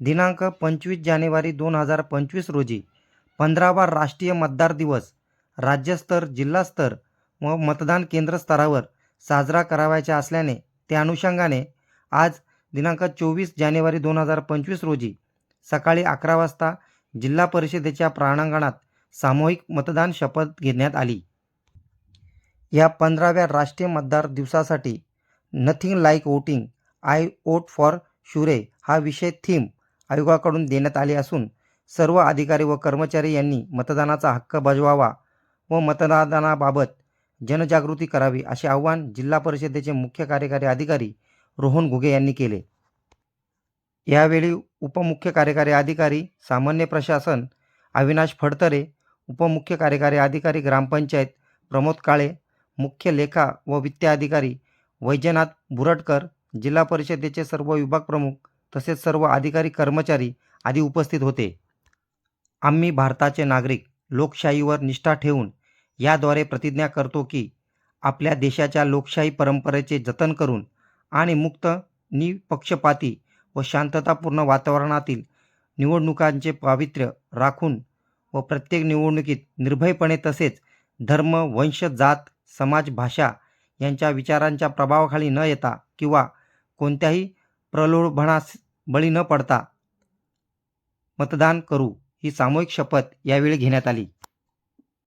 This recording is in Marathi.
दिनांक पंचवीस जानेवारी दोन हजार पंचवीस रोजी पंधरावा राष्ट्रीय मतदार दिवस राज्यस्तर जिल्हास्तर व मतदान केंद्र स्तरावर साजरा करावयाचा असल्याने त्या अनुषंगाने आज दिनांक चोवीस जानेवारी दोन हजार पंचवीस रोजी सकाळी अकरा वाजता जिल्हा परिषदेच्या प्रांगणात सामूहिक मतदान शपथ घेण्यात आली. या पंधराव्या राष्ट्रीय मतदार दिवसासाठी nothing like voting I vote for sure हा विषय थीम आयोगाकडून देण्यात आले असून सर्व अधिकारी व कर्मचारी यांनी मतदानाचा हक्क बजवावा व मतदानाबाबत जनजागृती करावी असे आवाहन जिल्हा परिषदेचे मुख्य कार्यकारी अधिकारी रोहन घुगे यांनी केले. यावेळी उपमुख्य कार्यकारी अधिकारी सामान्य प्रशासन अविनाश फडतरे उपमुख्य कार्यकारी अधिकारी ग्रामपंचायत प्रमोद काळे मुख्य लेखा व वित्त अधिकारी वैजनाथ बुरटकर जिल्हा परिषदेचे सर्व विभाग प्रमुख तसेच सर्व अधिकारी कर्मचारी आदी उपस्थित होते. आम्ही भारताचे नागरिक लोकशाहीवर निष्ठा ठेवून याद्वारे प्रतिज्ञा करतो की आपल्या देशाच्या लोकशाही परंपरेचे जतन करून आणि मुक्त निपक्षपाती व शांततापूर्ण वातावरणातील निवडणुकांचे पावित्र्य राखून व प्रत्येक निवडणुकीत निर्भयपणे तसेच धर्म वंश जात समाज भाषा यांच्या विचारांच्या प्रभावाखाली न येता किंवा कोणत्याही प्रलोभनास बळी न पडता मतदान करू ही सामूहिक शपथ यावेळी घेण्यात आली.